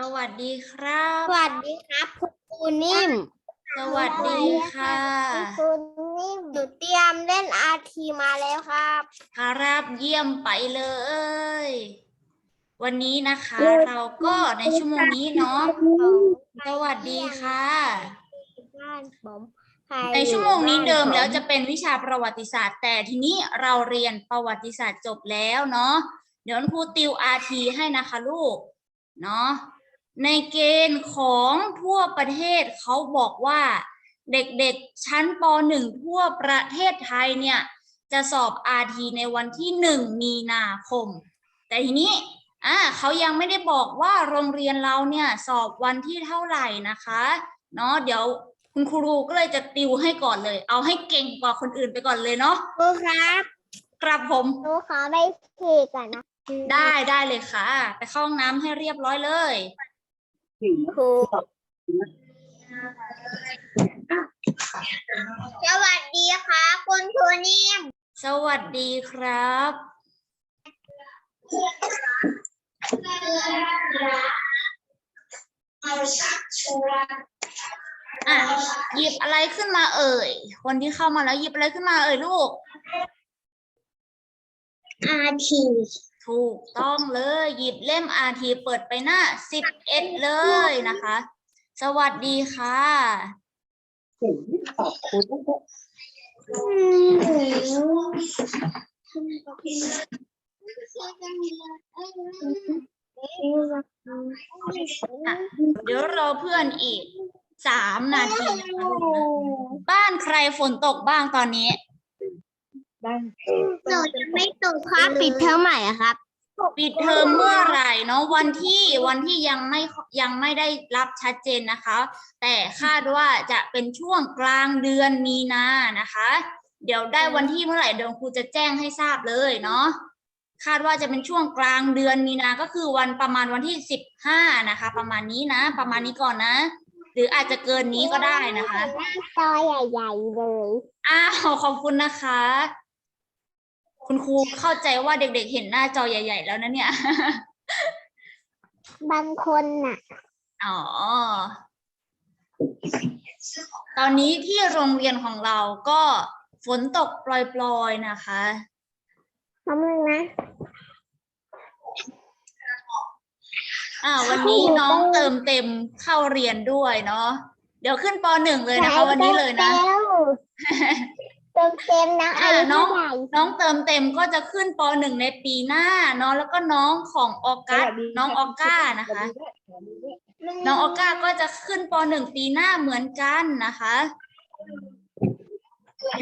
สวัสดีครับ สวัสดีครับ คุณครูนิ่มสวัสดีค่ะคุณนิ่มหนูเตรียมเล่นอาทีมาแล้วครับครับเยี่ยมไปเลย วันนี้นะคะเลยเราก็ในชั่วโมงนี้เนาะสวัสดีค่ะบ้านผมในชั่วโมงนี้เดิมแล้วจะเป็นวิชาประวัติศาสตร์ แต่ทีนี้เราเรียนประวัติศาสตร์จบแล้วเนาะเดี๋ยวครูติวอาทีให้นะคะลูกเนาะ ในเกณฑ์ของทั่วประเทศเขาบอกว่าเด็กๆ ชั้นป .1 ทั่วประเทศไทยเนี่ย จะสอบอาทีในวันที่ 1 มีนาคม แต่ทีนี้อ่าเขายังไม่ได้บอกว่าโรงเรียนเราเนี่ยสอบวันที่เท่าไหร่นะคะเนาะเดี๋ยวคุณครูก็เลยจะติวให้ก่อนเลย เอาให้เก่งกว่าคนอื่นไปก่อนเลยเนาะครูครับครับผมหนูขอไปฉี่ก่อนนะ ได้ได้เลยค่ะ ไปเข้าห้องน้ำให้เรียบร้อยเลย ครูสวัสดีครับคุณครูนิ่มสวัสดีครับ อะหยิบอะไรขึ้นมาเอ่ย คนที่เข้ามาแล้วหยิบอะไรขึ้นมาเอ่ยลูกอาที ถูกต้องเลย หยิบเล่มอาทีเปิดไปหน้าสิบเอ็ดเลยนะคะ สวัสดีค่ะอะเดี๋ยวรอเพื่อนอีกสามนาทีนะคะบ้านใครฝนตกบ้างตอนนี้ หนูจะไม่ตกครับปิดเทอมใหม่อะครับ ปิดเทอมเมื่อไหร่เนาะวันที่วันที่ยังไม่ยังไม่ได้รับชัดเจนนะคะ แต่คาดว่าจะเป็นช่วงกลางเดือนมีนานะคะ เดี๋ยวได้วันที่เมื่อไหร่เดี๋ยวครูจะแจ้งให้ทราบเลยเนาะคาดว่าจะเป็นช่วงกลางเดือนมีนาก็คือวันประมาณวันที่สิบห้านะคะ ประมาณนี้นะ ประมาณนี้ก่อนนะ หรืออาจจะเกินนี้ก็ได้นะคะจอใหญ่ๆเลยอ้าวขอบคุณนะคะ คุณครูเข้าใจว่าเด็กๆ เห็นหน้าจอใหญ่ ๆ แล้วนะเนี่ย บางคนน่ะ อ๋อ ตอนนี้ที่โรงเรียนของเราก็ฝนตกปล่อยๆ นะคะน้ำนึงนะ อ่า วันนี้น้องเติมเต็มเข้าเรียนด้วยเนาะ เดี๋ยวขึ้นปหนึ่งเลยนะคะ วันนี้เลยนะ เติมเต็มนะอ่าอายุน้องเท่าไหร่น้องเติมเต็มก็จะขึ้นปหนึ่งในปีหน้าเนาะแล้วก็น้องของออกัสน้องออก้านะคะ น้องออก้าก็จะขึ้นปหนึ่งปีหน้าเหมือนกันนะคะ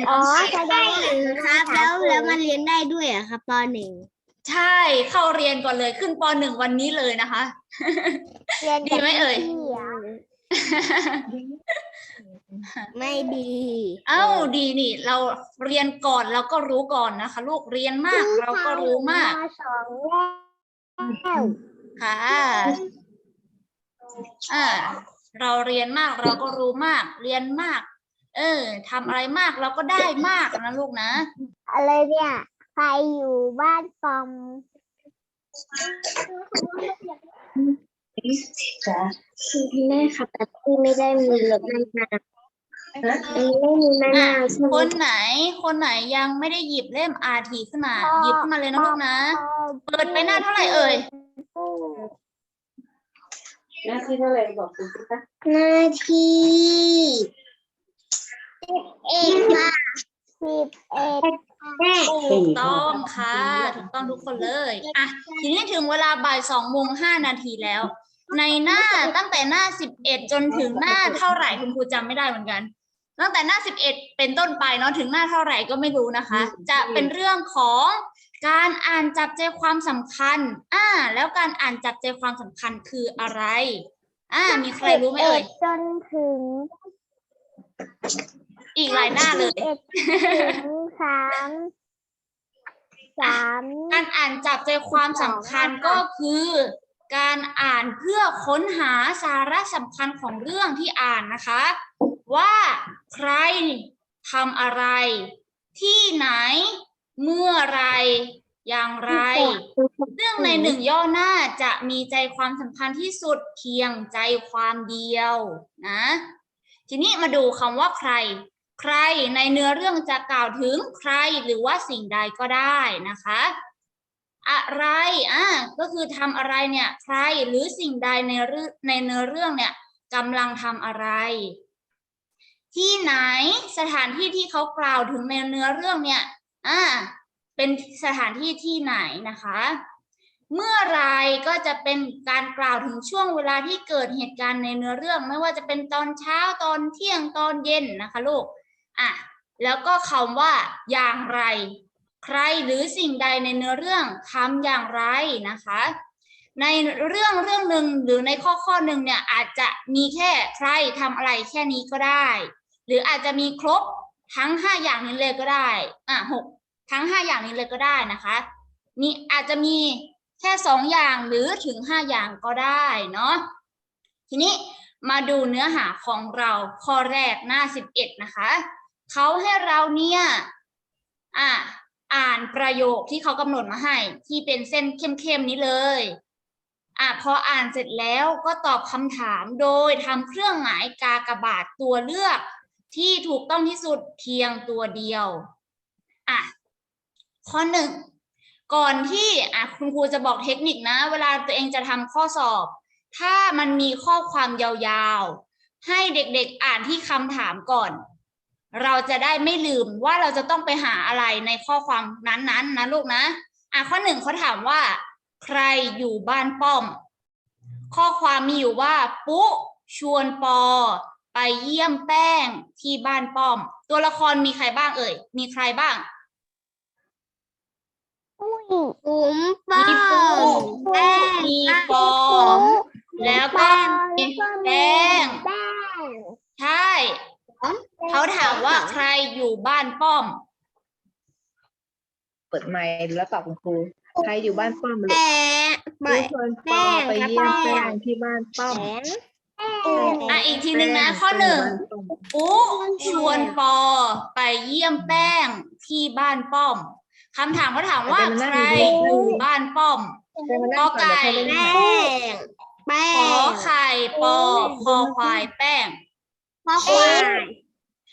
อ๋อแสดงครับแล้วแล้วมาเรียนได้ด้วยเหรอะครับปหนึ่งใช่เข้าเรียนก่อนเลยขึ้นปหนึ่งวันนี้เลยนะคะ เรียนดีไหมเอ่ย ไม่ดี เอ้าดีนี่ เราเรียนก่อนเราก็รู้ก่อนนะคะ ลูกเรียนมากเราก็รู้มากสองแล้วค่ะอ่าเราเรียนมากเราก็รู้มาก เรียนมาก เออทำอะไรมากเราก็ได้มากนะลูกนะ อะไรเนี่ยใครอยู่บ้านฟอมแม่ค่ะแต่ที่ไม่ได้มีรถมะนาว ไม่มีมะนาวใช่ไหมคนไหน คนไหนยังไม่ได้หยิบเล่มอาทีขึ้นมา หยิบขึ้นมาเลยนะลูกนะ เปิดไปหน้าเท่าไหร่เอ่ย หน้าที่เท่าไหร่บอกคุณสิคะหน้าที่เอ็ดค่ะสิบเอ็ดถูกต้องค่ะ ถูกต้องทุกคนเลยอะทีนี้ถึงเวลาบ่ายสองโมงห้านาทีแล้ว ในหน้าตั้งแต่หน้าสิบเอ็ดจนถึงหน้าเท่าไหร่คุณครูจำไม่ได้เหมือนกัน ตั้งแต่หน้าสิบเอ็ดเป็นต้นไปเนาะถึงหน้าเท่าไหร่ก็ไม่รู้นะคะ จะเป็นเรื่องของการอ่านจับใจความสำคัญ อ่า แล้วการอ่านจับใจความสำคัญคืออะไร อ่า มีใครรู้ไหมเอ่ยจนถึง อีกหลายหน้าเลยเอ็ดถึงสามสามการอ่านจับใจความสำคัญก็คือ การอ่านเพื่อค้นหาสาระสำคัญของเรื่องที่อ่านนะคะ ว่าใครทำอะไร ที่ไหน เมื่อไร อย่างไร ซึ่งในหนึ่งย่อหน้าจะมีใจความสำคัญที่สุดเพียงใจความเดียวนะ ทีนี้มาดูคำว่าใคร ใครในเนื้อเรื่องจะกล่าวถึงใครหรือว่าสิ่งใดก็ได้นะคะอะไร อะ ก็คือทำอะไรเนี่ย ใครหรือสิ่งใดในเรื่องในเนื้อเรื่องเนี่ยกำลังทำอะไร ที่ไหนสถานที่ที่เขากล่าวถึงในเนื้อเรื่องเนี่ยอ่าเป็นสถานที่ที่ไหนนะคะ เมื่อไรก็จะเป็นการกล่าวถึงช่วงเวลาที่เกิดเหตุการณ์ในเนื้อเรื่อง ไม่ว่าจะเป็นตอนเช้าตอนเที่ยงตอนเย็นนะคะลูกอะแล้วก็คำว่า อย่างไร ใครหรือสิ่งใดในเนื้อเรื่องทำอย่างไรนะคะ ในเรื่องเรื่องหนึ่งหรือในข้อข้อหนึ่งเนี่ยอาจจะมีแค่ใครทำอะไรแค่นี้ก็ได้ หรืออาจจะมีครบทั้งห้าอย่างนี้เลยก็ได้อะหกทั้งห้าอย่างนี้เลยก็ได้นะคะนี่อาจจะมีแค่สองอย่างหรือถึงห้าอย่างก็ได้เนาะทีนี้มาดูเนื้อหาของเราข้อแรกหน้าสิบเอ็ดนะคะเขาให้เราเนี่ยอะอ่านประโยคที่เขากำหนดมาให้ ที่เป็นเส้นเข้มๆนี้เลยอะพออ่านเสร็จแล้วก็ตอบคำถามโดยทำเครื่องหมายกากบาทตัวเลือก ที่ถูกต้องที่สุดเพียงตัวเดียวอะข้อหนึ่งก่อนที่อะคุณครูจะบอกเทคนิคนะ เวลาตัวเองจะทำข้อสอบ ถ้ามันมีข้อความยาวๆ ให้เด็กๆอ่านที่คำถามก่อน เราจะได้ไม่ลืมว่าเราจะต้องไปหาอะไรในข้อความนั้นๆนะลูกนะอะข้อหนึ่งเขาถามว่า ใครอยู่บ้านป้อม ข้อความมีอยู่ว่า ปุ๊ชวนปอ ไปเยี่ยมแป้งที่บ้านป้อม ตัวละครมีใครบ้างเอ่ย มีใครบ้างปุ๋มป้มีปุ๊แป้งมีปอแล้วก็มีแป้งแป้งใช่ เขาถามว่าใครอยู่บ้านป้อม เปิดไมค์แล้วตอบคุณครูใครอยู่บ้านป้อมลูกแป้งผู้ชวนปอไปเยี่ยมแป้งที่บ้านป้อม อะอีกทีหนึ่งนะข้อหนึ่งปุ๊ชวนปอไปเยี่ยมแป้งที่บ้านป้อมคำถามเขาถามว่าใครอยู่บ้านป้อมกอไก่แป้งแป้ของไข่ปอคอควายแป้งข้อควาย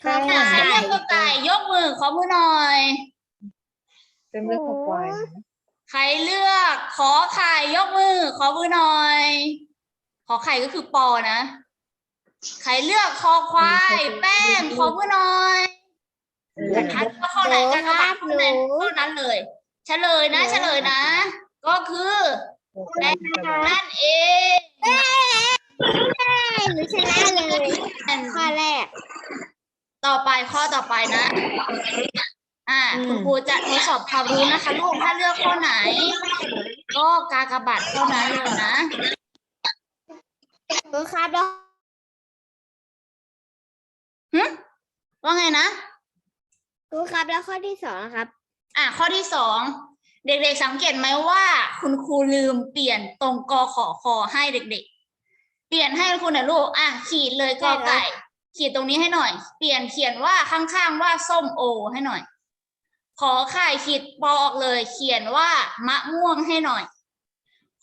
แป้งอะใครเลือกกอไก่ยกมือขอมือหน่อยเป็นเรื่องของควายใครเลือกขอไข่ยกมือขอมือหน่อย ขอไข่ก็คือปอนะ ใครเลือกคอควาย แป้งขอมือหน่อยทัดว่าข้อไหนกันก็บัตรข้อนั้นข้อนั้นเลย เฉลยนะ เฉลยนะ ก็คือแป้งนั่นเองหนูชนะเลยข้อแรก ต่อไปข้อต่อไปนะ อ่าคุณครูจะทดสอบความรู้นะคะลูกถ้าเลือกข้อไหน ก็กากบาทข้อนั้นเลยนะ หนูครับแล้วว่าไงนะหนูครับแล้วข้อที่สองครับ อะข้อที่สองเด็กๆสังเกตไหมว่า คุณครูลืมเปลี่ยนตรงกอขอคอให้เด็ก ๆ เปลี่ยนให้คุณนะลูกอะขีดเลยกอไก่ ขีดตรงนี้ให้หน่อย เปลี่ยนเขียนว่าข้างๆว่าส้มโอให้หน่อย ขอไข่ขีดปอออกเลย เขียนว่ามะม่วงให้หน่อย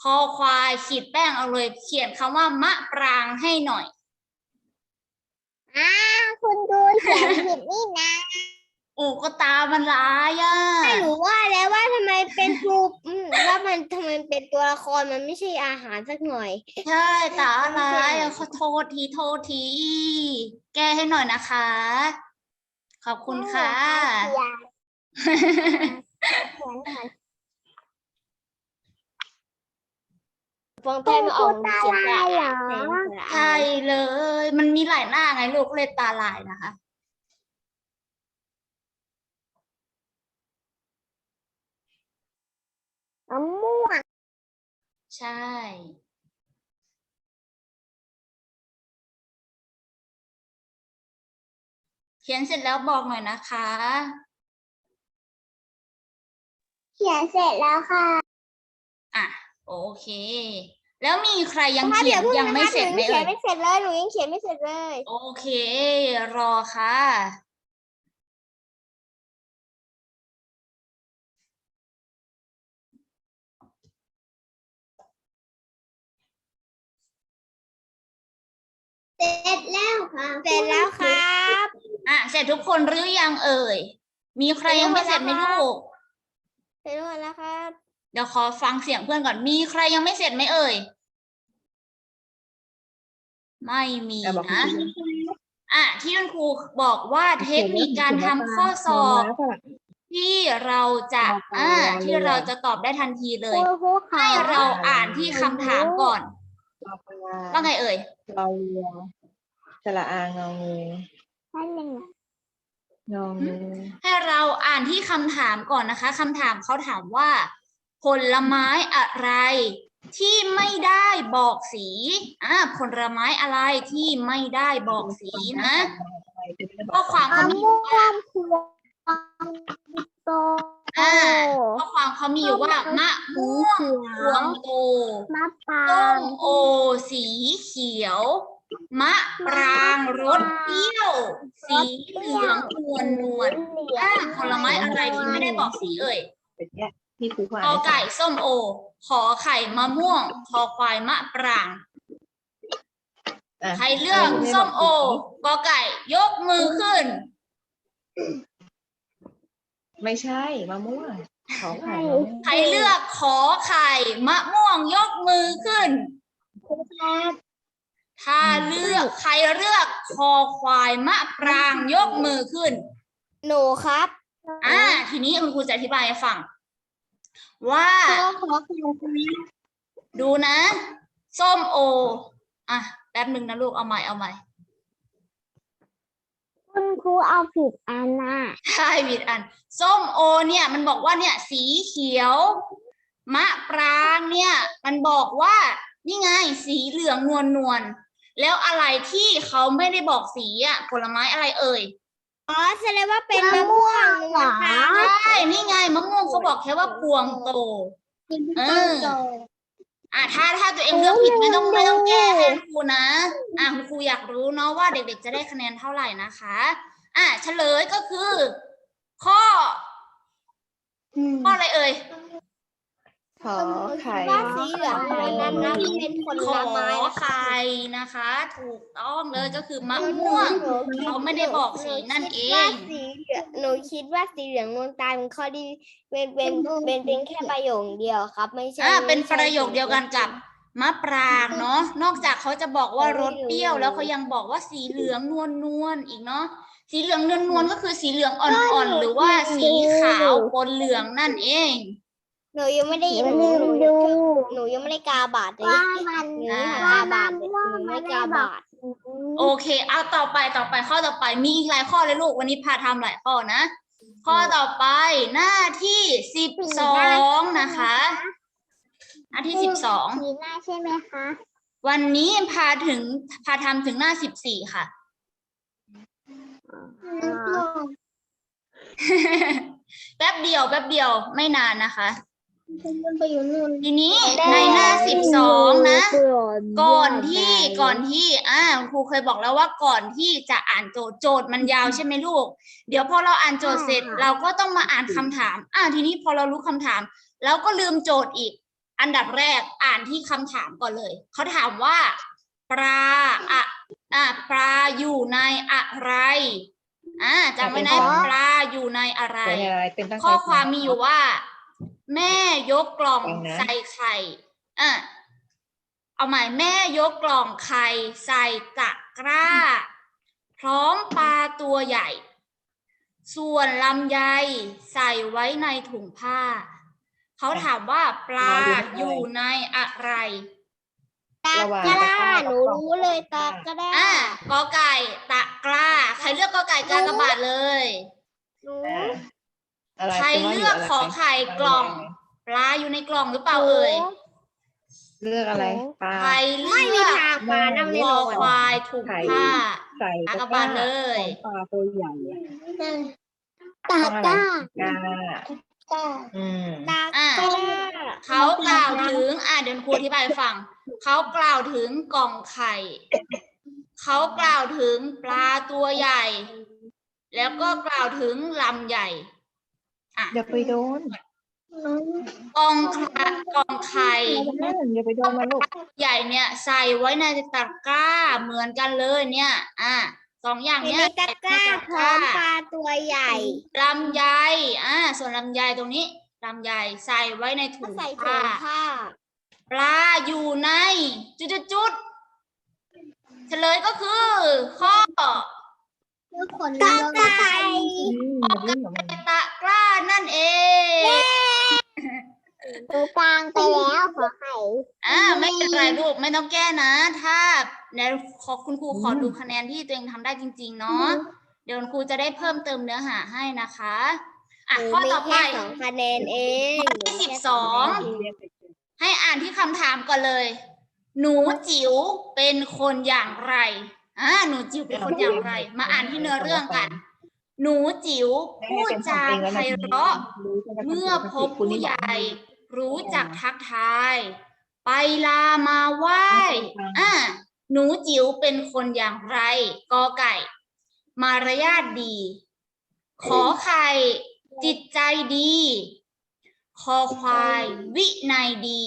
คอควายขีดแป้งเอาเลยเขียนคำว่ามะปรางให้หน่อย อ้าวคุณดูเขียนผิดนี่นะ โอ้ก็ตามันร้ายอะหนูว่าแล้วว่าทำไมเป็นรูปอืมว่ามันทำไมเป็นตัวละครมันไม่ใช่อาหารสักหน่อย ใช่ตาร้ายอะขอโทษทีโทษที แก้ให้หน่อยนะคะ ขอบคุณค่ะ ฟองแป้งไม่ออกเขียนได้เหรอใช่เลย มันมีหลายหน้าไงลูกเลยตาลายนะคะ มะม่วง ใช่ เขียนเสร็จแล้วบอกหน่อยนะคะ เขียนเสร็จแล้วค่ะ อะ โอเค แล้วมีใครยังเขียนยังไม่เสร็จไหมเอ่ยไม่เสร็จเลยหนูยังเขียนไม่เสร็จเลย โอเค รอค่ะเสร็จแล้วค่ะเสร็จแล้วครับอะเสร็จทุกคนหรือยังเอ่ย มีใครยังไม่เสร็จไหมลูก เสร็จหมดแล้วครับ เดี๋ยวขอฟังเสียงเพื่อนก่อน มีใครยังไม่เสร็จไหมเอ่ย ไม่มีแต่บอกนะคุณครูอะที่คุณครูบอกว่าเทคนิคการทำข้อสอบ ที่เราจะอ่าที่เราจะตอบได้ทันทีเลยครูค่ะให้เราอ่านที่คำถามก่อน ว่าไงเอ่ยเราเรือสระอางองูนั่นเองงองูให้เราอ่านที่คำถามก่อนนะคะคำถามเขาถามว่า ผลไม้อะไรที่ไม่ได้บอกสีอ่าผลไม้อะไรที่ไม่ได้บอกสีนะข้อความเขามีอยู่ว่าพวงโตอ่าข้อความเขามีอยู่ว่ามะม่วงพวงโตมะปราส้งมโอสีเขียว มะปรางรสเปรี้ยว สีเหลืองนวลนวลอ่าผลไม้อะไรที่ไม่ได้บอกสีเอ่ยเป็นเนี้ย ที่ครูผ่านกอไก่ส้มโอ ขอไข่มะม่วง คอควายมะปรางอะใครเลือกส้มโอกอไก่ยกมือขึ้น ไม่ใช่มะม่วงขอไข่ใครเลือกขอไข่มะม่วงยกมือขึ้นถ้าเลือกใครเลือกคอควายมะปรางยกมือขึ้น หนูครับ อ่า ทีนี้คุณครูจะอธิบายให้ฟัง ว่า ดูนะ ส้มโอ อะ แป๊บหนึ่งนะลูก เอาใหม่ เอาใหม่ คุณครูเอาผิดอันน่ะใช่ผิดอัน ส้มโอเนี่ยมันบอกว่าเนี่ยสีเขียว มะปรางเนี่ย มันบอกว่านี่ไงสีเหลืองนวลนวลแล้วอะไรที่เขาไม่ได้บอกสีอะ ผลไม้อะไรเอ่ย อ๋อแสดงว่าเป็นมะม่วงเหรอครับใช่นี่ไงมะม่วงเขาบอกแค่ว่าพวงโตเอออะถ้าถ้าตัวเองเลือกผิดไม่ต้องไม่ต้องแก้ให้ครูนะอะคุณครูอยากรู้เนาะว่าเด็ก ๆ จะได้คะแนนเท่าไหร่นะคะอะเฉลยก็คือ ข้อข้ออะไรเอ่ย ขอไข่ว่าสีเหลืองในนั้นนะเป็นผขลอไม้นะไข่นะคะ ถูกต้องเลยก็คือมะม่วงเขาไม่ได้บอกสีนั่นเองว่าสีเหลืองหนูคิดว่าสีเหลืองนวลตาเป็นข้อดีเป็นเป็นเป็นเป็นแค่ประโยคเดียวครับ ไม่ใช่อ่าเป็นไม่ปใช่ระโยคเดียวกันกับมะปรางเนาะนอกจากเขาจะบอกว่ารสเปรี้ยวแล้วเขายังบอกว่าสีเหลืองนวลนวลๆอีกเนาะสีเหลืองนวลนวลๆก็คือสีเหลืองอ่อนๆหรือว่าสีขาวปนเหลืองนั่นเอง หนูยังไม่ได้อย่าหนูลืหมนูดูหนูยังไม่ได้กาบาทเลยว่ามันหนูยังว่าไม่กามับาทนเลยว่าหนูมัไม่นกาได้บอบากทโอเค เอาต่อไปต่อไปข้อต่อไปมีอีกหลายข้อเลยลูกวันนี้พาทำหลายข้อนะ ข้อต่อไปหน้าที่สิบสองนะคะ หน้าที่สิบสองสีหน้าใช่ไหมคะ วันนี้พาถึงพาทำถึงหน้าสิบสี่ค่ะแป๊บเดียวแป๊บเดียวไม่นานนะคะ ไปอยู่นู่นทีนี้ในหน้าสิบสองนะ ก่อนที่ก่อนที่อ่าครูเคยบอกแล้วว่าก่อนที่จะอ่านโจทย์โจทย์มันยาวใช่ไหมลูก เดี๋ยวพอเราอ่านโจทย์เสร็จ เราก็ต้องมาอ่านคำถาม อ่าทีนี้พอเรารู้คำถามแล้วก็ลืมโจทย์อีก อันดับแรกอ่านที่คำถามก่อนเลยเขาถามว่า ปลาอะอ่าปลาอยู่ในอะไรอ่าจำไว้นะปลาอยู่ในอะไรเป็นอะไรเป็นตั้งใจข้อความมีอยู่ว่า แม่ยกกล่องฟังนะใส่ไข่อะเอาใหม่แม่ยกกล่องไข่ใส่ตะกร้า พร้อมปลาตัวใหญ่ ส่วนลำไยใส่ไว้ในถุงผ้า เขาถามว่าปลาอยู่ในอะไรตาระหว่างกล้าตะกร้าหนูรู้เลยตากล้าอะกอไก่ตะกร้า ใครเลือกกอไก่กากบาทเลยหนู อ่าอะไรใครป็นว่าเลือกยู่ะไรขอไข่กล่อง ปลาอยู่ในกล่องหรือเปล่าเอ่ยเลือกอะไรปลา ใครเลืไม่มีอกทางปลานั่งคแน่อนอนควายถูกไข่ผ้าใส่อากตะบาทเลยของปลาตัวใหญ่อะตาต้องอะไรก้ากาก้าอืมตาอะกล้าเขากล่าวถึง อะเดี๋ยวครูอธิบายให้ฟัง เขากล่าวถึงกล่องไข่ เขากล่าวถึงปลาตัวใหญ่ แล้วก็กล่าวถึงลำใหญ่ อะอย่าไปโดนกองคละกองไข่อย่าไปโดนมันลูกใหญ่เนี่ย ใส่ไว้ในตะกร้าเหมือนกันเลยเนี่ย อะสองอย่างในเนี้ยตะกร้าพร้อมปลาตัวใหญ่ลำไยอะส่วนลำไยตรงนี้ลำไยใส่ไว้ในถุก็งใส่ถุผ้างผ้าปลาอยู่ในจุดจุดจุดๆเฉลยก็คือข้อ กาไก่อย่าดิ้นกับมันตะกร้านั่นเองตูกลางไปแล้วขอไข่อ่าไม่เป็นไรลูกไม่ต้องแก้นะ ถ้าเดี๋ยวขอคุณครูขอดูคะแนนที่ตัวเองทำได้จริง ๆ เนาะเดี๋ยวคุณครูจะได้เพิ่มเติมเนื้อหาให้นะคะอะข้อต่อไปแค่สองคะแนนเองข้อที่สิบสองให้อ่านที่คำถามก่อนเลย หนูจิ๋วเป็นคนอย่างไร อ่าหนูจิ๋วเป็นคนอย่างไร มาอ่านที่เนื้อเรื่องกัน หนูจิ๋วพูดจาไพเราะเมื่อพบผู้ใหญ่ รู้จักทักทาย ไปลามาไหว้อ่าหนูจิ๋วเป็นคนอย่างไรกอไก่ มารยาทดี ขอไข่จิตใจดี คอควาย วินัยดี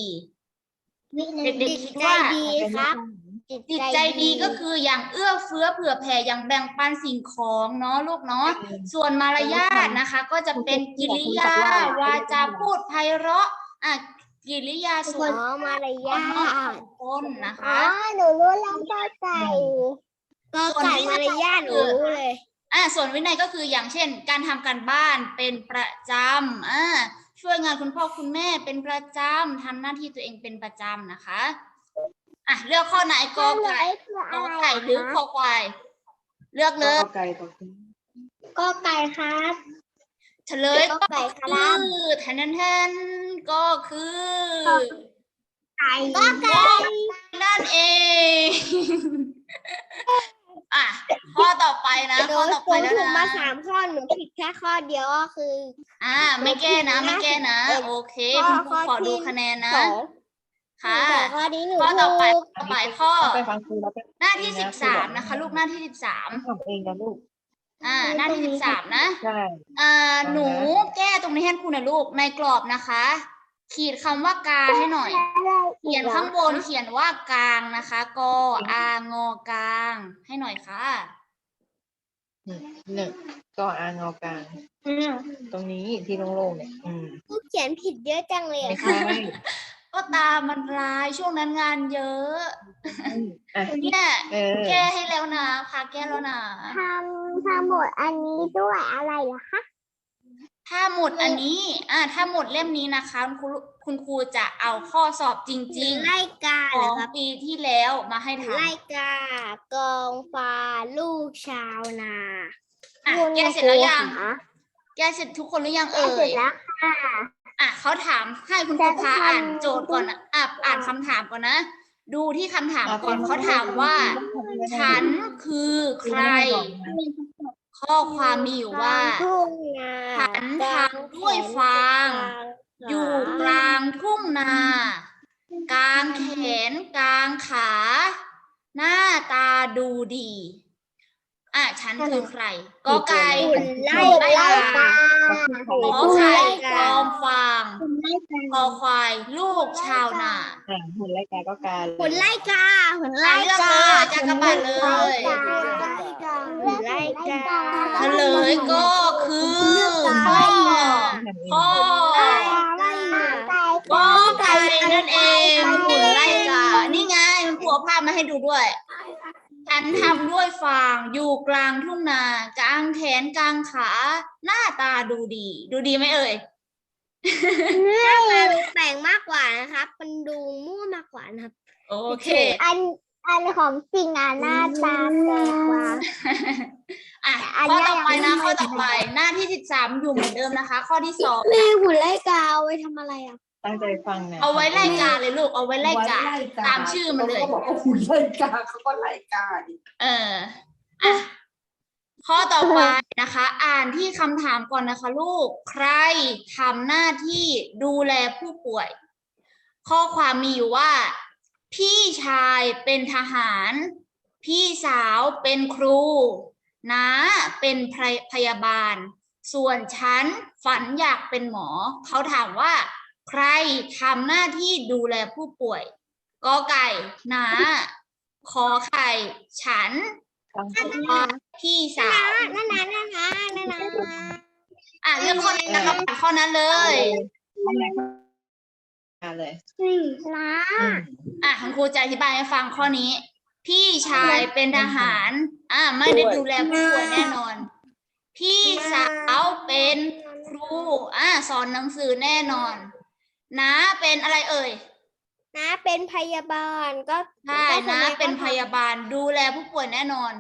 เด็กๆคิดใจว่าดีครับ จิตใจดีก็คืออย่างเอื้อเฟื้อเผื่อแผ่อย่างแบ่งปันสิ่งของเนาะลูกเนาะส่วนมารยาทนะคะ ก็จะเป็นกิริยาวาจาพูดไพเราะอะกิริยาส่อ๋วนอมารยาทคนนะอ๋อคะหนูรู้แล้วก็ไก่ก็ไก่มารยาทหนูรู้เลยอะส่วนวินัยก็คืออย่างเช่น การทำการบ้านเป็นประจำอ่าช่วยงานคุณพ่อคุณแม่เป็นประจำทำหน้าที่ตัวเองเป็นประจำนะคะ อะเลือกข้อไหนกอไก่กอไก่หรือคอควายเลือกเลยไก่ตัวก็ไก่ครับเฉลยก็ก็ไก่คคืรับอแทนแทนๆก็คือไก่ก็ไก่นั่นเองอะข้อต่อไปนะหนูข้อต่อหไปนูแล้วถูกนะมาสามข้อหนูผิดแค่ข้อเดียวก็คือ อ่า ไม่แก้นะ ไม่แก้นะ โอเคข้คุอณครูขอข้อที่ดูคะแนนนะสอง ค่ะแต่ข้อนี้หนูข้อต่อไปถูกต่อไปข้อ ไปฟังครูแล้วไปหน้าที่สิบสามนะคะ ลูกหน้าที่สิบสามทำเองนะลูก อ่า หน้าที่สิบสามนะใช่อ่าหนูแก้ตรงนี้ให้ครูหน่อยลูกในกรอบนะคะ ขีดคำว่ากาให้หน่อย เขียนข้างบนเขียนว่ากลางนะคะกออางอกลาง ให้หน่อยค่ะหนึ่งก็อางอกลางตรงนี้ที่โล่งๆเนี่ยอืมผู้เขียนผิดเยอะจังเลยไม่อะค่ะใช่ ก็ตามันร้ายช่วงนั้นงานเยอะอะเนี่ยเออแก้ให้แล้วนะพาแก้แล้วนะทำทำหมดอันนี้ด้วยอะไรล่ะคะถ้าหมดอันนี้ อ่า ถ้าหมดเล่มนี้นะคะ คุณครูคุณครูจะเอาข้อสอบจริงไล่กาๆขเหรอองครับปีที่แล้วมาให้ทไล่กากองฟ้าลูกชาวนาำอะแก้เสร็จแล้วยังคะแก้เสร็จทุกคนหรือยังแก้เอ่เสร็ย จแล้วค่ะ อะเขาถามให้คุณครูพาอ่านโจทย์ก่อนนะอะอ่านคำถามก่อนนะ ดูที่คำถามก่อนเขาถามว่า ฉันคือใคร ข้อความมีอยู่ว่าทุ่งนาฉันทำด้วยฟาง อยู่กลางทุ่งนา กลางแขนกลางขา หน้าตาดูดี อะฉันคือใครกอไก่หุ่นไล่ไล่ไล่กากาขอไข่กอมฟางคอควาย ลูกชาวนาอะหุ่นไล่กาก็การหุ่นไล่กาหุ่นไล่ไล่กากาจากกระบาดเลยหุ่นไล่กาเฉลยก็คือข้อข้อไล่กาก็ไก่นั่นเองหุ่นไล่กานี่ไงมันผัวภาพมาให้ดูด้วย ฉันทำด้วยฟางอยู่กลางทุ่งนากลางแขนกลางขา หน้าตาดูดี ดูดีไหมเอ่ย หน้าตาดูแปลงมากกว่านะครับ มันดูมั่วมากกว่านะครับ โอเค อันอันของจริงอะหน้าตาแปลกกว่า อะอันข้อนี้ต่อไปยันะงไม่ข้อต่อไป หน้าที่สิบสามอยู่เหมือนเดิมนะคะ ข้อที่สอง แม่หุ่นไล่กาเอาไว้ทำอะไรอะ ตั้งใจฟังนะเอาไว้ไล่กาเลยลูก เอาไว้ไล่กาตามชื่อมันเลยเขาบอกว่าหุ่นไล่กาเขาก็ไล่กาดิเอออะข้อต่อไปนะคะ อ่านที่คำถามก่อนนะคะ ลูกใครทำหน้าที่ดูแลผู้ป่วย ข้อความมีอยู่ว่า พี่ชายเป็นทหาร พี่สาวเป็นครูน้าเป็นพยพยาบาล ส่วนฉันฝันอยากเป็นหมอ เขาถามว่า ใครทำหน้าที่ดูแลผู้ป่วยกอไก่นาขอไข่ ฉันฟังขอพี่สาวนั่นนะนั่นนะนั่นนะอะเลือกข้อนั้นนะครับอ่านข้อนั้นเลยมาเลยนะอืมอะคุณครูจะอธิบายให้ฟังข้อนี้ พี่ชายเป็นทหาร อะไม่ได้ดูแลผู้ป่วยแน่นอน พี่สาวเป็นครู อะสอนหนังสือแน่นอน น้าเป็นอะไรเอ่ยนะเป็นพยาบาลก็ใช่นะเป็นพยาบาลดูแลผู้ป่วยแน่นอน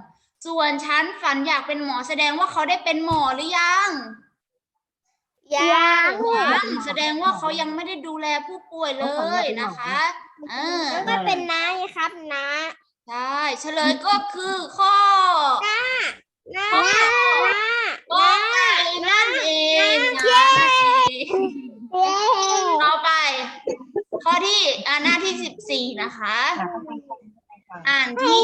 ส่วนฉันฝันอยากเป็นหมอแสดงว่าเขาได้เป็นหมอหรือยังยังยังแสดงว่าเขายังไม่ได้ดูแลผู้ป่วยเลยนะคะอ่าแล้วก็เป็นน้าไงครับน้าใช่เฉลยก็คือข้อ น้าน้าก็ไก่นั่นเองนะต่อไปข้อ ที่อ่าหน้าที่สิบสี่นะคะ อ่านที่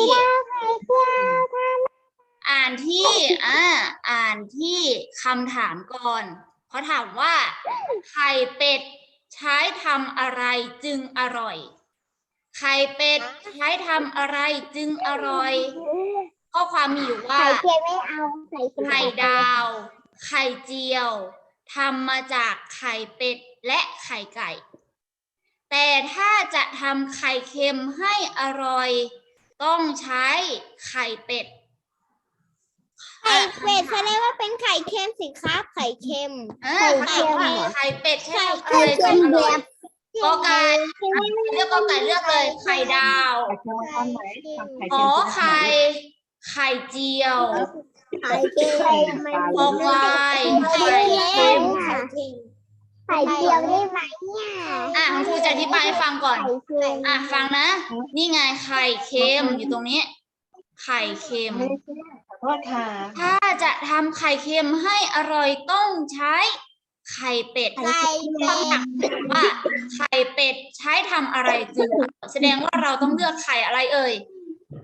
อ่านที่อ่าอ่านที่คำถามก่อนเขาถามว่า ไข่เป็ดใช้ทำอะไรจึงอร่อย ไข่เป็ดใช้ทำอะไรจึงอร่อย ข้อความมีอยู่ว่า ไข่เค็มไม่เอาไข่เค็มไข่ดาว ไข่เจียวทำมาจากไข่เป็ดและไข่ไก่ แต่ถ้าจะทำไข่เค็มให้อร่อย ต้องใช้ไข่เป็ด ไข่เป็ดแสดงว่าเป็นไข่เค็มสิครับไข่เค็มอ่าเขาถามว่าไข่เป็ดใช่ไหมไข่อะไรเค็จะมอแบร่อยบกอไก่เลือกกอไก่เลือกเลย ไข่ดาวไข่เค็มตอนไหนไข่ขเค็มอตอนไหนไข่ไข่เจียวไข่เค็มคอควายไข่เค็ม ไข่เค็มไข่เจียวได้ไหมเนี่ยอะคุณครูจะอธิบายให้ฟังก่อน ไข่เค็มอะฟังนะ นี่ไงไข่เค็มอยู่ตรงนี้ ไข่เค็ม ขอโทษค่ะ ถ้าจะทำไข่เค็มให้อร่อยต้องใช้ไข่เป็ดไข่เป็คำถามดว่าไข่เป็ดใช้ทำอะไรจึงอร่อยแสดงว่าเราต้องเลือกไข่อะไรเอ่ย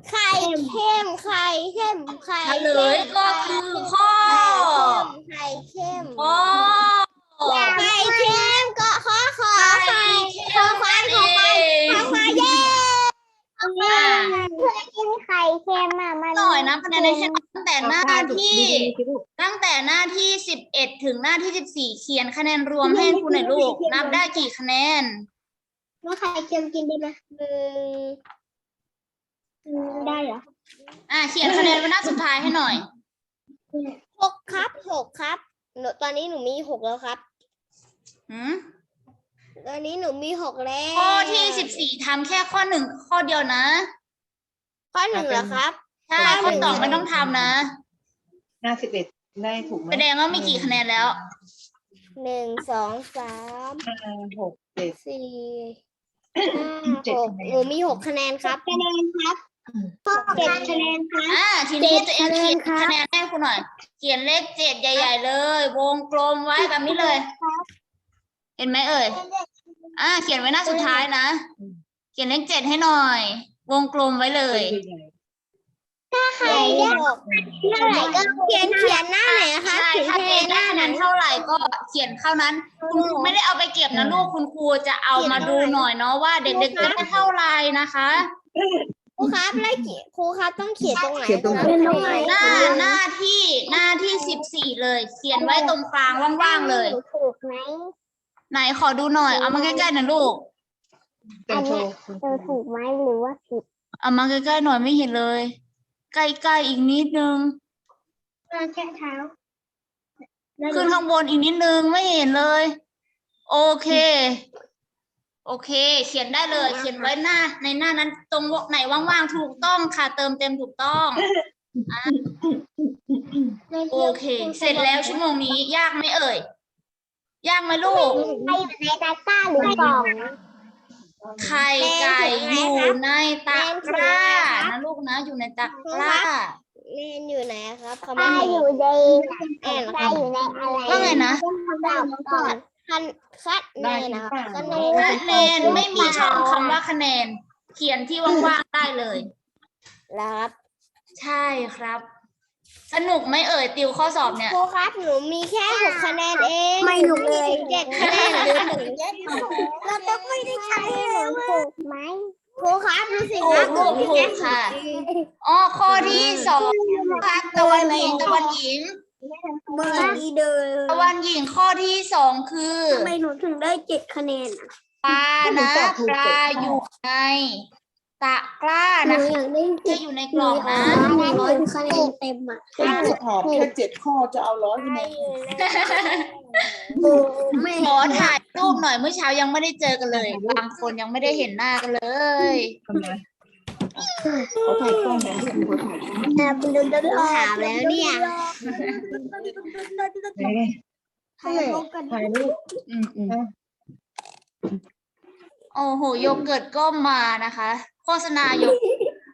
ไข่เค็มไข่เค็มไข่เฉลยก็คือข้อ ไข่เค็มข้อ ไข่เค็มก็ขอขอไข่ไข่เค็มนั่นเองขอควายเย้อะเพื่อกินไข่เค็มอะมันหน่อยนะคะแนนในแค่ตั้งแต่หน้าที่ดีๆสิลูกตั้งแต่หน้าที่สิบเอ็ดถึงหน้าที่สิบสี่เขียนคะแนนรวมให้ครูหน่อยลูก นับได้กี่คะแนนว่าไข่เค็มกินได้ไหมหนึ่งอืมได้เหรออะเขียนคะแนนไว้หน้าสุดท้ายให้หน่อยหกครับหกครับหนูตอนนี้หนูมีหกแล้วครับ หืมตอนนี้หนูมีหกแล้วข้อที่สิบสี่ทำแค่ข้อหนึ่งข้อเดียวนะ ข้อหนึ่งเหรอครับใช่ข้อสองไม่ต้องทำนะ หน้าสิบเอ็ดได้ถูกไหมแสดงว่ามีกี่คะแนนแล้ว หนึ่งสองสามห้าหกเจ็ดสี่ห้าเจ็ดหกคะแนนหนูมีหกคะแนนครับคะแนนครับเจ็ดคะแนนครับอ่าทีนี้ตัวเองเขียนเจ็ดคะแนนครับคะแนนให้ครูหน่อย เขียนเลขเจ็ดใหญ่ ๆ เลย วงกลมไว้แบบนี้เลย เห็นไหมเอ่ย อ่า เขียนไว้หน้าสุดท้ายนะ เขียนเลขเจ็ดให้หน่อย วงกลมไว้เลยไข่เยอะเท่าไหร่ก็เขียนเขียนหน้าไหนนะคะใช่เขียนถ้าแทเกณนฑ์หได้น้าคะแนนั้นนเท่าไหร่ก็เขียนเท่านั้น คุณครูไม่ได้เอาไปเก็บนะลูกคุณครูจะเอามาดูหน่อยเนาะว่า เด็กๆจะได้เท่าไหร่นะคะครูครับแล้วเขียนครูครับต้องเขียนตรงไหนเขียนตรงไหนครับหน้าหน้าที่หน้าที่สิบสี่เลย เขียนไว้ตรงกลางว่างๆเลย ถูกไหม ไหนขอดูหน่อย เอามาใกล้ๆหน่อยลูก เต็มโชว์คุณเจอถูกไหมหรือว่าผิดเอามาใกล้ๆหน่อยไม่เห็นเลย ใกล้ๆอีกนิดนึง แค่เท้าขึ้นข้างบนอีกนิดนึงไม่เห็นเลย โอเค โอเค เขียนได้เลย เขียนไว้หน้า ในหน้านั้นตรงไหนว่างๆถูกต้องค่ะ เติมเต็มถูกต้องอะโอเค เสร็จแล้วชั่วโมงนี้ยากไหมเอ่ย ยากไหมลูกใครอยู่ในตะกร้าหรือกล่อง ไข่ไก่อยู่ในตะกร้านะลูกนะ อยู่ในตะกร้าเรียนอยู่ไหนครับเขาปลาไม่อมียู่ในแอนเหรอปคลารับอยู่ในอะไรว่าไงนะดาวก่อนคันคัดแนนนะครับคัดแนคะแนนไม่มีช่องคำว่าคะแนน เขียนที่ว่างๆได้เลย แล้วครับ ใช่ครับ สนุกไหมเอ่ยติวข้อสอบเนี่ย ครูครับหนูมีแค่หกคะแนนเองไม่รู้เลยเจ็ดคะแนนหรือถึงเจ็ดเราจะไม่ได้ใช้แล้วถูกไหมครูครับดูสิถูครักบถูกถูกค่ะอ๋อข้อที่สองภาคตะวันหญิงตะวันหญิงเบอร์ดีเดิมตะวันหญิงข้อที่สองคือทำไมหนูถึงได้เจ็ดคะแนนอะปลานะปลาอยู่ใน ตะกร้าหนูนะคะอยากได้จะอยู่ในกล่องนะร้อยคะแนนเต็มอะจะตอบแค่เจ็ดข้อจะเอาร้อยคะแนนไม่ขอถ่ายรูปหน่อยเมื่อเช้ายังไม่ได้เจอกันเลย บางคนยังไม่ได้เห็นหน้ากันเลย ทำไมเขาถ่ายกล้องนะเขาถ่ายกล้องแอบดูดูดูถามแล้วเนี่ยไหนถ่ายรูปอืมอืมโอ้โหโยเกิร์ตก็มานะคะ โฆษณาโย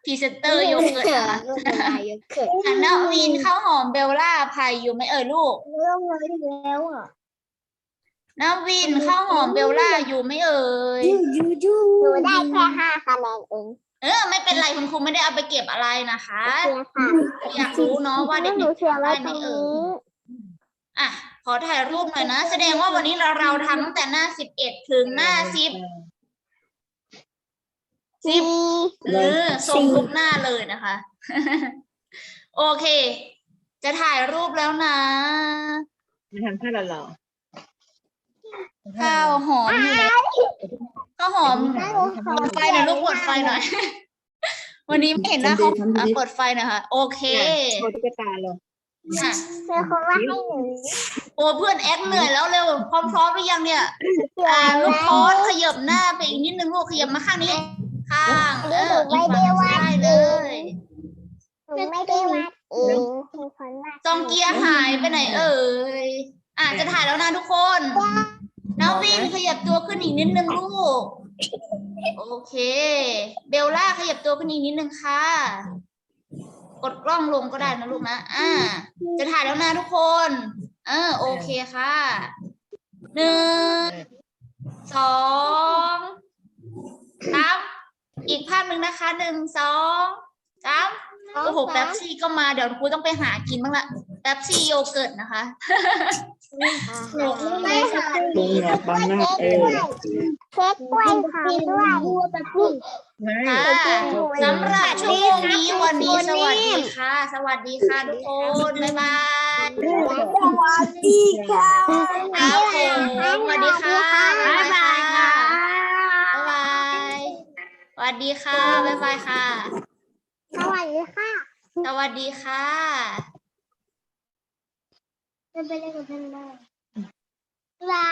พรีเซนเตอร์โยเกิร์ตนะคะลูกอะไรเยอะเกิดอะนาวินข้าวหอมเบลล่าพายอยู่ไหมเอ่ยลูกเรื่องเลยแล้วอะนาวินข้าวหอมเบลล่าอยู่ไหมเอ่ยยูยูหนูได้แค่ห้าคะแนนเองเออไม่เป็นไรคุณครูไม่ได้เอาไปเก็บอะไรนะคะเชียร์ค่ะอยากรู้เนาะว่าเด็หนูกๆเชียร์ทำไว้ได้ไหมตรงเอ่นี้ยอะขอถ่ายรูปหน่อยนะ แสดงว่าวันนี้เราเราทำตั้งแต่หน้าสิบเอ็ดถึงหน้าสิบ สิบเออส่งทุกหน้าเลยนะคะ โอเค จะถ่ายรูปแล้วนะมาทำท่าหล่อข้าวหอมอยู่ไหนข้าวหอมไฟหน่อยลูกเปิดไฟหน่อย วันนี้ไม่เห็นหน้าเขาอะเปิดไฟหน่อยค่ะโอเคโชว์ตุ๊กตาเลยอะเพื่อคนว่าให้หนูโอ้เพื่อนแอดเหนื่อยแล้วเร็วพร้อมๆหรือยังเนี่ย อ่าลูกคอสขยับหน้าไปอีกนิดนึงลูกขยับมาข้างนี้ ข้างเอออีกฝั่งได้เลยหนูไม่ได้วาดเองคือคนวาดจองเกียร์หายไปไหนเอ่ยอะจะถ่ายแล้วนะทุกคนน้องวินขยับตัวขึ้นอีกนิดนึงลูก โอเค เบลล่าขยับตัวขึ้นอีกนิดนึงค่ะ กดกล้องลงก็ได้นะลูกนะอ่าจะถ่ายแล้วนะทุกคน เออ โอเคค่ะหนึ่งสองสาม อีกภาพหนึ่งนะคะหนึ่งสองสามโอ้โหแป๊บซี่ก็มาเดี๋ยวครูต้องไปหากินบ้างละแป๊บซี่โยเกิร์ตนะคะไม่ค่ะตรงเนี่ยบางหน้าเออเค้กกล้วยหอมด้วยไม่ค่ะสำหรับชั่วโมงนี้วันนี้สวัสดีค่ะ สวัสดีค่ะทุกคนบ๊ายบายสวัสดีค่ะครับผมสวัสดีค่ะบ๊ายบายค่ะ บ๊ายบาย สวัสดีค่ะ บ๊ายบายค่ะ สวัสดีค่ะสวัสดีค่ะจะไปเล่นกับเพื่อนได้ลา